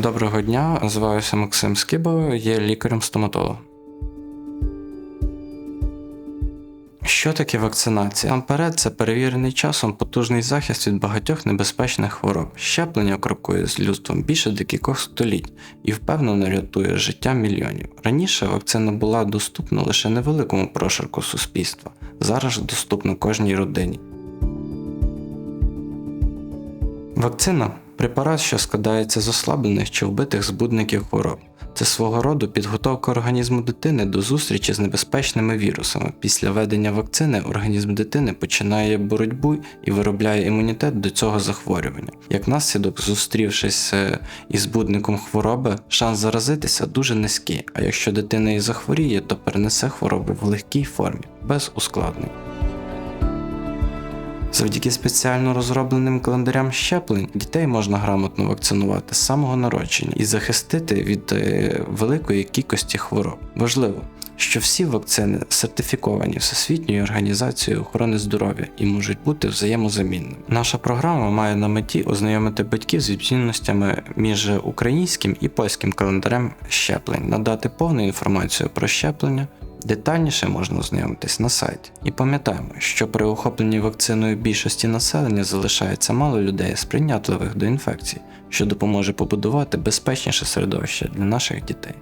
Доброго дня, називаюся Максим Скибо, є лікарем-стоматологом. Що таке вакцинація? Насамперед, це перевірений часом потужний захист від багатьох небезпечних хвороб. Щеплення крокує з людством більше декількох століть і впевнено рятує життя мільйонів. Раніше вакцина була доступна лише невеликому прошарку суспільства, зараз доступна кожній родині. Вакцина препарат, що складається з ослаблених чи вбитих збудників хвороб. Це свого роду підготовка організму дитини до зустрічі з небезпечними вірусами. Після введення вакцини організм дитини починає боротьбу і виробляє імунітет до цього захворювання. Як наслідок, зустрівшись е, із збудником хвороби, шанс заразитися дуже низький, а якщо дитина і захворіє, то перенесе хворобу в легкій формі, без ускладнень. Завдяки спеціально розробленим календарям щеплень дітей можна грамотно вакцинувати з самого народження і захистити від е, великої кількості хвороб. Важливо, що всі вакцини сертифіковані Всесвітньою організацією охорони здоров'я і можуть бути взаємозамінними. Наша програма має на меті ознайомити батьків з відмінностями між українським і польським календарем щеплень, надати повну інформацію про щеплення. Детальніше можна ознайомитись на сайті. І пам'ятаємо, що при охопленні вакциною більшості населення залишається мало людей сприйнятливих до інфекцій, що допоможе побудувати безпечніше середовище для наших дітей.